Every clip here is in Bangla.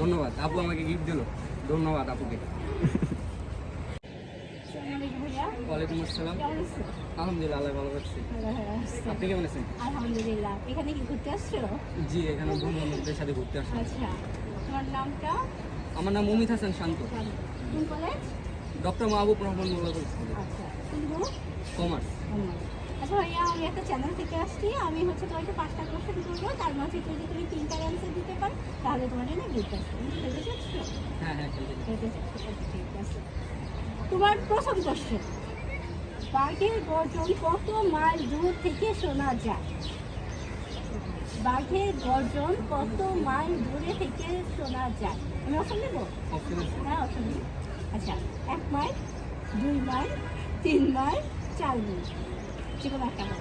ধন্যবাদ আপু আমাকে গিফট দিল। ধন্যবাদ আপুকে। ওয়ালাইকুম আসসালাম। আলহামদুলিল্লাহ আল্লাহ ভালো আছি। আপনি কেমন আছেন? আলহামদুলিল্লাহ। এখানে কি ঘুরতে আসছো? জি এখানে সাথে ঘুরতে আচ্ছা তোমার নামটা? আমার নাম মমিত হাসান শান্ত। কোন college doctor Mahbub Rahman Molla college. আচ্ছা কমার্স। ভাইয়া আমি একটা চ্যানেল থেকে আসছি। আমি হচ্ছে তোমাকে পাঁচটা কোশ্চেন করব তার মাঝে যদি তুমি তিনটা অ্যান্সার দিতে পারো তাহলে তোমার জন্য গিফট আসবে খেলতে চাচ্ছো হ্যাঁ হ্যাঁ খেলতে ঠিক আছে তোমার প্রথম কোশ্চেন বাঘের গর্জন কত মাইল দূর থেকে শোনা যায়? বাঘের গর্জন কত মাইল দূরে থেকে শোনা যায়? আমি অপশন দেবো? হ্যাঁ অপশন আচ্ছা এক মাইল দুই মাইল তিন মাইল চার মাইল। একটা বলো।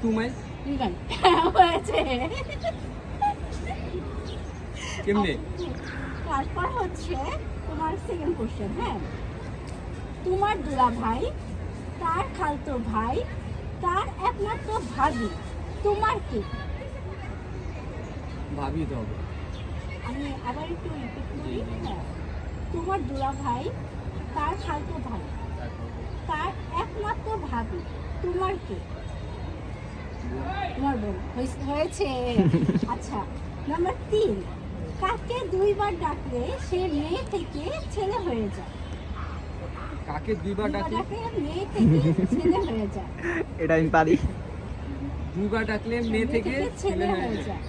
টু মাইল দুই হয়েছে। কেমনে? তারপর হচ্ছে তোমার সেকেন্ড কোশ্চেন হ্যাঁ? তোমার দুলা ভাই তার খালতো ভাই তার একমাত্র ভাবি তোমার কি? ভাবি তো আমি আবার একটু রিপিট করি হ্যাঁ। তোমার দুলা ভাই তার খালতো ভাই তার একমাত্র ভাবি তোমার কি? তোমার হয়েছে- আচ্ছা নাম্বার তিন। কাকে দুইবার ডাকলে সে মেয়ে থেকে ছেলে হয়ে যায়? কাকে দুইবার ডাকলে? মেয়ে থেকে ছেলে হয়ে যায়। এটা আমি পারি। দুইবার ডাকলে মেয়ে থেকে ছেলে হয়ে যায়।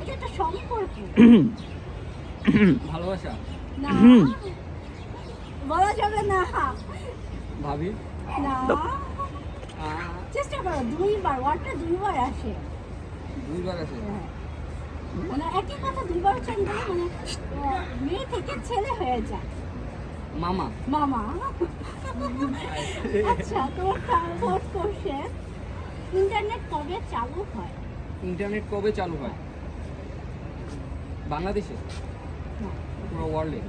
এটা একটা সম্পর্ক। ভালোবাসা? না বলা যাবে না। ভাবি? না। চেষ্টা করো দুইবার ওয়ার্ডটা দুইবার আসে। দুইবার আছে হ্যাঁ। মানে একই কথা দুইবার উচ্চারণ করে মানে মেয়ে থেকে ছেলে হয়ে যায়। মামা। মামা। আচ্ছা তোমার ফোর্থ কোশ্চেন ইন্টারনেট কবে চালু হয়? ইন্টারনেট কবে চালু হয়? বাংলাদেশে? না, পুরো ওয়ার্ল্ডে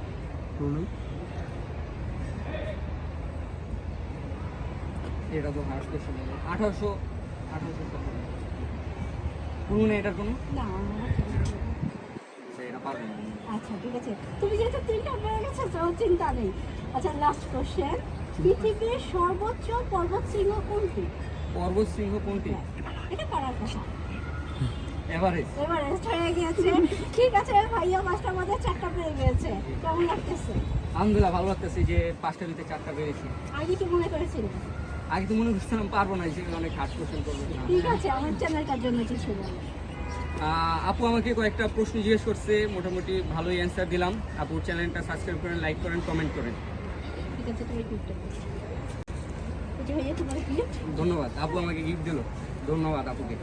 হার্ড কোশ্চেন আঠারোশো আঠারোশো পুরো এটার কোনো? না আচ্ছা, এটা পারব না। আচ্ছা ঠিক আছে। তুমি যেহেতু তিনটা পেয়ে গেছো তো চিন্তা নেই। আচ্ছা লাস্ট কোশ্চেন পৃথিবীর সর্বোচ্চ পর্বত শৃঙ্গ কোনটি? পর্বত কোনটি? এটা পারার কথা। এভারেস্ট। এভারেস্ট হয়ে গিয়েছে। ঠিক আছে ভাইয়া পাঁচটা মধ্যে চারটা পেয়ে গিয়েছে। কেমন লাগতেছে? আলহামদুলিল্লাহ ভালো লাগতেছে যে পাঁচটা ভিতরে চারটা পেরেছি আগে কি মনে করেছিল? আগে তো মনে করছিলাম পারব না সেগুলো অনেক হার্ড কোশ্চেন করব। ঠিক আছে আমার চ্যানেলটার জন্য কিছু বলো আপু আমাকে কয়েকটা প্রশ্ন জিজ্ঞেস করছে মোটামুটি ভালোই অ্যান্সার দিলাম। আপুর চ্যানেলটা সাবস্ক্রাইব করেন লাইক করেন কমেন্ট করেন। ঠিক আছে ধন্যবাদ আপু আমাকে গিফট দিল। ধন্যবাদ আপুকে।